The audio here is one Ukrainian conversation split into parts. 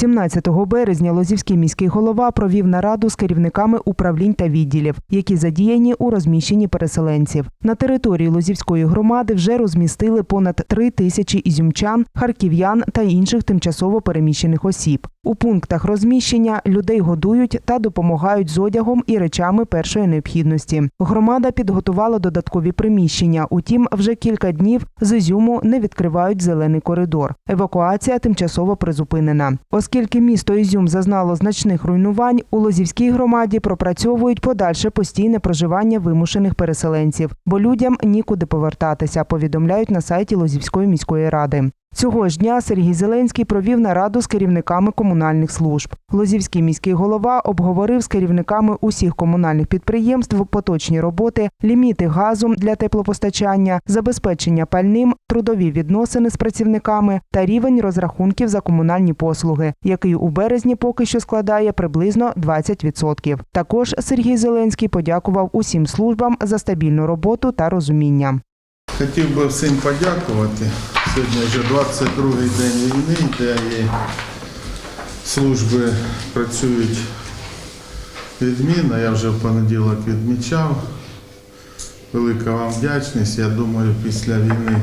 17 березня Лозівський міський голова провів нараду з керівниками управлінь та відділів, які задіяні у розміщенні переселенців. На території Лозівської громади вже розмістили понад три тисячі ізюмчан, харків'ян та інших тимчасово переміщених осіб. У пунктах розміщення людей годують та допомагають з одягом і речами першої необхідності. Громада підготувала додаткові приміщення. Утім, вже кілька днів з Ізюму не відкривають зелений коридор. Евакуація тимчасово призупинена. Місто Ізюм зазнало значних руйнувань, у Лозівській громаді пропрацьовують подальше постійне проживання вимушених переселенців, бо людям нікуди повертатися. Повідомляють на сайті Лозівської міської ради. Цього ж дня Сергій Зеленський провів нараду з керівниками комунальних служб. Лозівський міський голова обговорив з керівниками усіх комунальних підприємств поточні роботи, ліміти газу для теплопостачання, забезпечення пальним, трудові відносини з працівниками та рівень розрахунків за комунальні послуги, який у березні поки що складає приблизно 20%. Також Сергій Зеленський подякував усім службам за стабільну роботу та розуміння. Хотів би всім подякувати. Сьогодні вже 22-й день війни, де і служби працюють відмінно. Я вже в понеділок відмічав. Велика вам вдячність. Я думаю, після війни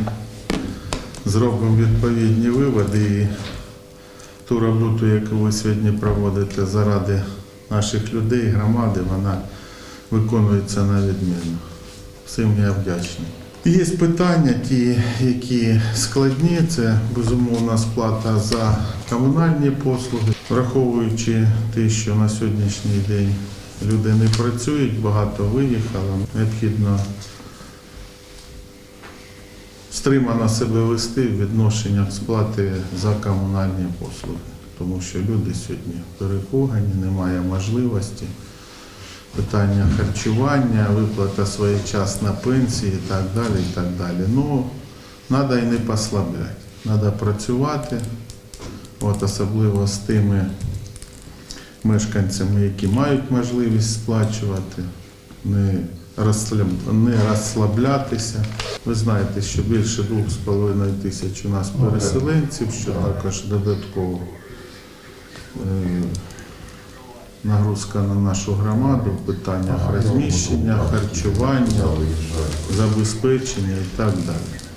зробимо відповідні виводи і ту роботу, яку ви сьогодні проводите заради наших людей, громади, вона виконується на відмінно. Всім я вдячний. Є питання, ті, які складні, це безумовна сплата за комунальні послуги, враховуючи те, що на сьогоднішній день люди не працюють, багато виїхало, необхідно стримано себе вести в відношеннях сплати за комунальні послуги, тому що люди сьогодні перепугані, немає можливості питання харчування, виплата своєчасна пенсії і так далі. і так далі. Ну, треба і не послабляти. Треба працювати, от, особливо з тими мешканцями, які мають можливість сплачувати, не, не розслаблятися. Ви знаєте, що більше 2,5 тисяч у нас переселенців, що також додатково. Нагрузка на нашу громаду в питаннях розміщення, харчування, забезпечення і так далі.